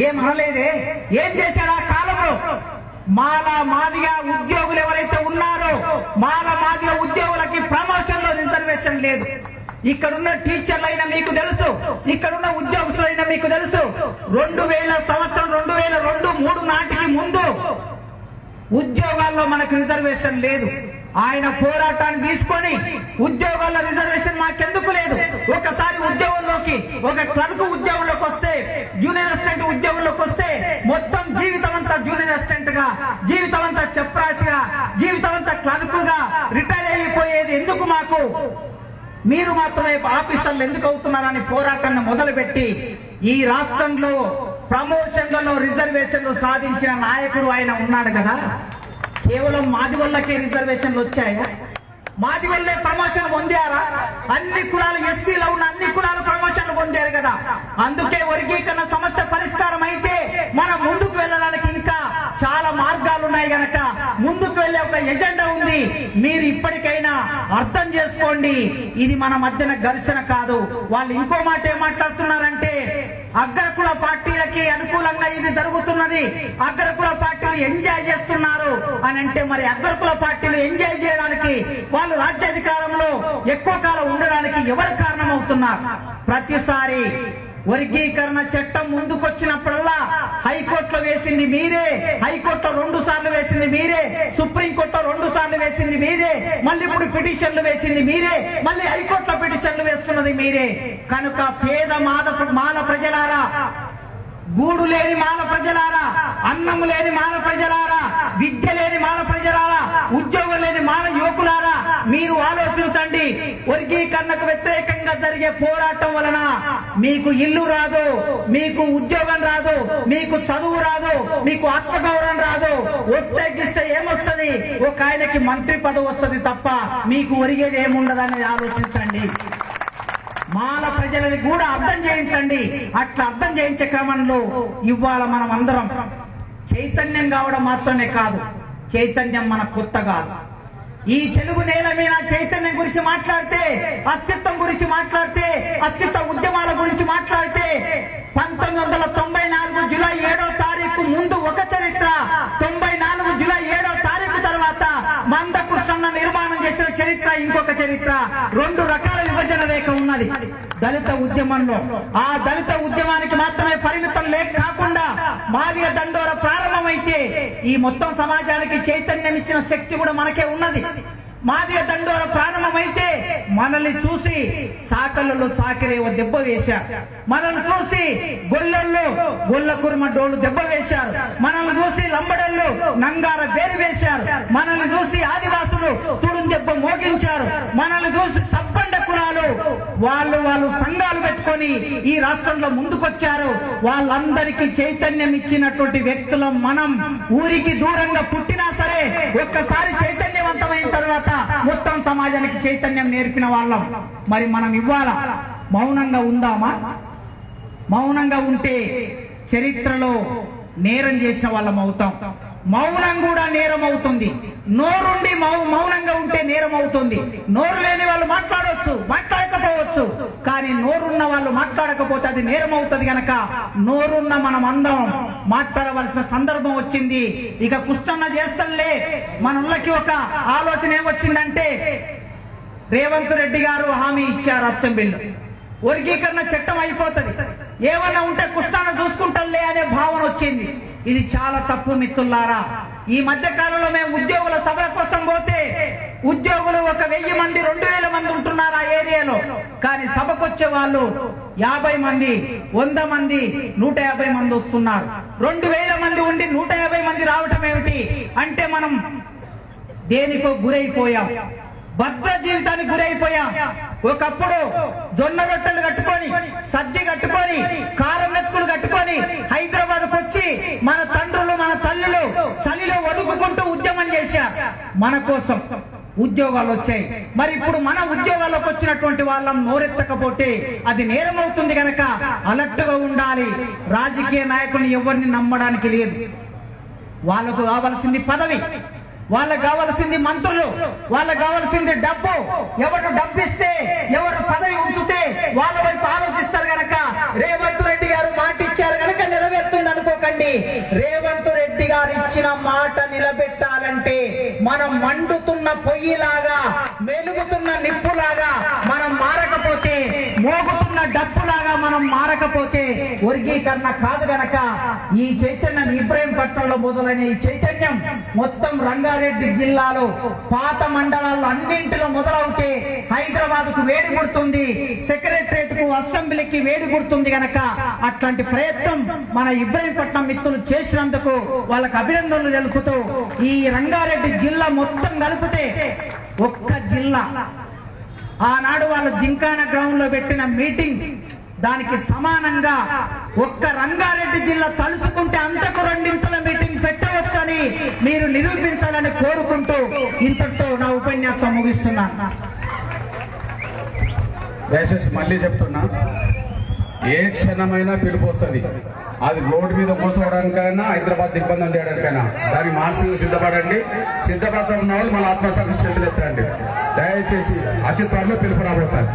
ఏం అనలేదే? ఏం చేశాడు ఆ కాలంలో? మాల మాదిగా ఉద్యోగులు ఎవరైతే ఉన్నారో మాల మాదిగా ఉద్యోగులకి ప్రమోషన్లో రిజర్వేషన్ లేదు. ఇక్కడున్న టీచర్లైనా మీకు తెలుసు ఇక్కడున్న ఉద్యోగస్తులైనా మీకు తెలుసు. రెండు వేల సంవత్సరం రెండు వేల రెండు మూడు నాటికి ముందు ఉద్యోగాల్లో మనకు రిజర్వేషన్ లేదు. ఆయన పోరాటాన్ని తీసుకొని ఉద్యోగాల్లో రిజర్వేషన్ మాకెందుకు లేదు? ఒకసారి ఉద్యోగంలోకి ఒక క్లర్క్ ఉద్యోగంలో జూనియర్ జీవితం అంతా చెప్రాసిగా జీవితం అంతా రిటైర్ అయిపోయేది ఎందుకు మాకు? మీరు మాత్రమే ఆఫీసర్లు ఎందుకు అవుతున్నారని పోరాటాన్ని మొదలుపెట్టి ఈ రాష్ట్రంలో ప్రమోషన్లలో రిజర్వేషన్లు సాధించిన నాయకుడు ఆయన ఉన్నాడు కదా? కేవలం మాదిగొల్లకే రిజర్వేషన్లు వచ్చాయా? మాదిగొల్లే ప్రమోషన్ పొందారా? అన్ని కులాలు ఎస్సీలో ఉన్న అన్ని కులాలు ప్రమోషన్లు పొందారు కదా. అందుకే వర్గీకరణ సమస్య పరిష్కారం అయితే మనం ముందుకు వెళ్ళడానికి ఇంకా చాలా మార్గాలు ఉన్నాయి గనక ముందుకు వెళ్ళే ఒక ఎజెండా ఉంది మీరు ఇప్పటికైనా అర్థం చేసుకోండి. ఇది మన మధ్యన ఘర్షణ కాదు. వాళ్ళు ఇంకో మాట ఏం మాట్లాడుతున్నారంటే అగ్రకుల పార్టీలకి అనుకూలంగా ఇది జరుగుతున్నది. అగ్రకుల పార్టీలు ఎంజాయ్ చేస్తున్నారు అని అంటే మరి అగ్రకుల పార్టీలు ఎంజాయ్ చేయడానికి వాళ్ళు రాజ్యాధికారంలో ఎక్కువ కాలం ఉండడానికి ఎవరు కారణమవుతున్నారు? ప్రతిసారి వర్గీకరణ చట్టం ముందుకొచ్చినప్పుడల్లా హైకోర్టులో వేసింది మీరే. హైకోర్టులో రెండు సార్లు వేసింది మీరే. సుప్రీంకోర్టులో రెండు సార్లు వేసింది మీరే. మళ్ళీ ఇప్పుడు పిటిషన్లు వేసింది మీరే. మళ్ళీ హైకోర్టులో పిటిషన్లు వేస్తున్నది మీరే. కనుక పేద మాద మాల ప్రజలారా గూడు లేని మాల ప్రజలారా అన్నం లేని మాల ప్రజలారా విద్య లేని మాల ప్రజలారా ఉద్యోగం లేని మాల యువకులారా మీరు ఆలోచించండి. వర్గీకరణకు వ్యతిరేకంగా జరిగే పోరాటం వలన మీకు ఇల్లు రాదు మీకు ఉద్యోగం రాదు మీకు చదువు రాదు మీకు ఆత్మగౌరవం రాదు. వస్తే ఒక ఆయనకి మంత్రి పదవి వస్తుంది తప్ప మీకు ఒరిగేది ఏముండదని ఆలోచించండి. మాల ప్రజలని కూడా అర్థం చేయించండి. అట్లా అర్థం చేయించే క్రమంలో ఇవాళ మనం అందరం చైతన్యం కావడం మాత్రమే కాదు చైతన్యం మన కొత్త కాదు. ఈ తెలుగు నేల మీద చైతన్యం గురించి మాట్లాడితే అస్తిత్వం గురించి మాట్లాడితే అస్తిత్వ ఉద్యమాల గురించి మాట్లాడితే చరిత్ర రెండు రకాల విభజన రేఖ ఉన్నది. దళిత ఉద్యమంలో. ఆ దళిత ఉద్యమానికి మాత్రమే పరిమితం లేక కాకుండా మాదిగ దండోర ప్రారంభమైతే ఈ మొత్తం సమాజానికి చైతన్యం ఇచ్చిన శక్తి కూడా మనకే ఉన్నది. మాదిగ దండోర ప్రారంభమైతే మనల్ని చూసి చాకలలో చాకరేవ దెబ్బ వేశారు. మనల్ని చూసి గొల్లల్లో గొల్ల కుర్మ డోలు దెబ్బ వేశారు. మనల్ని చూసి లంబడల్లో నంగార వేరు వేశారు. మనల్ని చూసి ఆదివాసులు తుడు దెబ్బ మోగించారు. మనల్ని చూసి సబ్బండ కులాలు వాళ్ళు వాళ్ళు సంఘాలు పెట్టుకొని ఈ రాష్ట్రంలో ముందుకొచ్చారు. వాళ్ళందరికీ చైతన్యం ఇచ్చినటువంటి వ్యక్తులం మనం. ఊరికి దూరంగా పుట్టినా సరే ఒక్కసారి చైతన్యవంతమైన సమాజానికి చైతన్యం నేర్పిన వాళ్ళం. మరి మనం ఇవ్వాల? మౌనంగా ఉందామా? మౌనంగా ఉంటే చరిత్రలో నేరం చేసిన వాళ్ళం అవుతాం. మౌనం కూడా నేరం అవుతుంది. నోరుండి మౌ- మౌనంగా ఉంటే నేరం అవుతుంది. నోరు లేని వాళ్ళు మాట్లాడవచ్చు మాట్లాడే కానీ నోరున్న వాళ్ళు మాట్లాడకపోతే అది నేరం అవుతుంది గనక. నోరున్న మనం అందరం మాట్లాడవలసిన సందర్భం వచ్చింది. ఇక కృష్ణన్న చేస్తలే మనకి ఒక ఆలోచన ఏమొచ్చిందంటే రేవంత్ రెడ్డి గారు హామీ ఇచ్చారు అసెంబ్లీలో వర్గీకరణ చట్టం అయిపోతుంది. ఏమన్నా ఉంటే కృష్ణాన్ని చూసుకుంటాలే అనే భావన వచ్చింది. ఇది చాలా తప్పు మిత్రులారా. ఈ మధ్య కాలంలో మేము ఉద్యోగుల సభల కోసం పోతే ఉద్యోగులు ఒక వెయ్యి మంది రెండు వేల మంది ఉంటున్నారు ఆ ఏరియాలో. కానీ సభకొచ్చే వాళ్ళు యాభై మంది వంద మంది నూట యాభై మంది వస్తున్నారు. రెండు వేల మంది ఉండి నూట యాభై మంది రావటం ఏమిటి? అంటే మనం దేనికో గురైపోయాం. భద్ర జీవితానికి గురైపోయాం. ఒకప్పుడు జొన్న రొట్టెలు కట్టుకొని సద్ది కట్టుకొని కారం మెతుకులు కట్టుకొని హైదరాబాద్ వచ్చి మన తండ్రులు మన తల్లులు చలిలో వణుకుకుంటూ ఉద్యమం చేశారు. మన కోసం ఉద్యోగాలు వచ్చాయి మరి ఇప్పుడు మన ఉద్యోగాలకు వచ్చినటువంటి వాళ్ళం నోరెత్తకపోతే అది నేరం అవుతుంది కనుక అలర్ట్గా ఉండాలి. రాజకీయ నాయకుని ఎవరిని నమ్మడానికి లేదు. వాళ్ళకు కావలసింది పదవి వాళ్ళకు కావలసింది మంత్రులు వాళ్ళకు కావలసింది డబ్బు. ఎవరు డబ్బు ఇస్తే ఎవరు పదవి ఉంచుతే మనం మండుతున్న పొయ్యిలాగా మెలుగుతున్న నిప్పులాగా మనం మారకపోతే మోగుతున్న డప్పులాగా మనం మారకపోతే వర్గీకరణ కాదు గనక ఈ చైతన్యం ఇబ్రహీంపట్నంలో మొదలైన ఈ చైతన్యం మొత్తం రంగారెడ్డి జిల్లాలో పాత మండలాల్లో అన్నింటిలో మొదలవుతే హైదరాబాద్కు వేడి పుడుతుంది సెక్రటరేట్ అసెంబ్లీకి వేడి గుర్తుంది గనక అట్లాంటి ప్రయత్నం మన ఇబ్రహీంపట్నం మిత్రులు చేసినందుకు వాళ్ళకి అభినందనలు తెలుపుతూ ఈ రంగారెడ్డి జిల్లా మొత్తం కలిపితే ఒక్క జిల్లా. ఆనాడు వాళ్ళు జింకాన గ్రౌండ్లో పెట్టిన మీటింగ్ దానికి సమానంగా ఒక్క రంగారెడ్డి జిల్లా తలుచుకుంటే అంతకు రెండింతల మీటింగ్ పెట్టవచ్చని మీరు నిరూపించాలని కోరుకుంటూ ఇంతటితో నా ఉపన్యాసం ముగిస్తున్నాను. దయచేసి మళ్ళీ చెప్తున్నా ఏ క్షణమైనా పిలుపు వస్తుంది. అది రోడ్డు మీద కూర్చోవడానికైనా హైదరాబాద్ దిగ్బంధం చేయడానికైనా. దానికి మానసికంగా సిద్ధపడండి. సిద్ధపడతా ఉన్న వాళ్ళు మన ఆత్మసాక్షి చేతులు ఎత్తండి దయచేసి అతి త్వరలో పిలుపు రాబోతారు